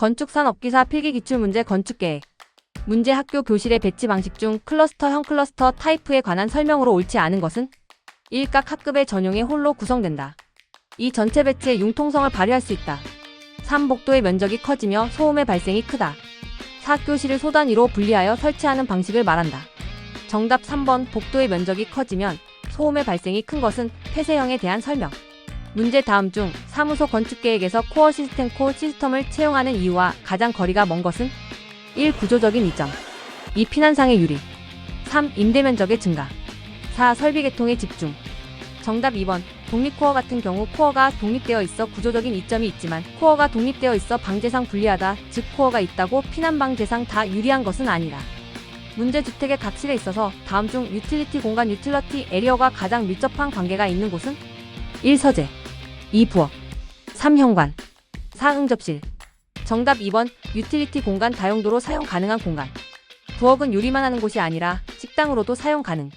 건축산업기사 필기 기출문제 건축계획 문제 학교 교실의 배치 방식 중 클러스터형 클러스터 타입에 관한 설명으로 옳지 않은 것은 1. 각 학급의 전용에 홀로 구성된다. 2. 전체 배치의 융통성을 발휘할 수 있다. 3. 복도의 면적이 커지며 소음의 발생이 크다. 4. 교실을 소단위로 분리하여 설치하는 방식을 말한다. 정답 3번 복도의 면적이 커지면 소음의 발생이 큰 것은 폐쇄형에 대한 설명. 문제 다음 중 사무소 건축 계획에서 코어 시스템 코 시스템을 채용하는 이유와 가장 거리가 먼 것은 1. 구조적인 이점 2. 피난상의 유리 3. 임대 면적의 증가 4. 설비 계통의 집중 정답 2번 독립코어 같은 경우 코어가 독립되어 있어 구조적인 이점이 있지만 코어가 독립되어 있어 방재상 불리하다 즉 코어가 있다고 피난 방재상 다 유리한 것은 아니라 문제 주택의 각실에 있어서 다음 중 유틸리티 공간 유틸러티 에리어가 가장 밀접한 관계가 있는 곳은 1. 서재 2. 부엌 3. 현관 4. 응접실 정답 2번 유틸리티 공간 다용도로 사용 가능한 공간 부엌은 요리만 하는 곳이 아니라 식당으로도 사용 가능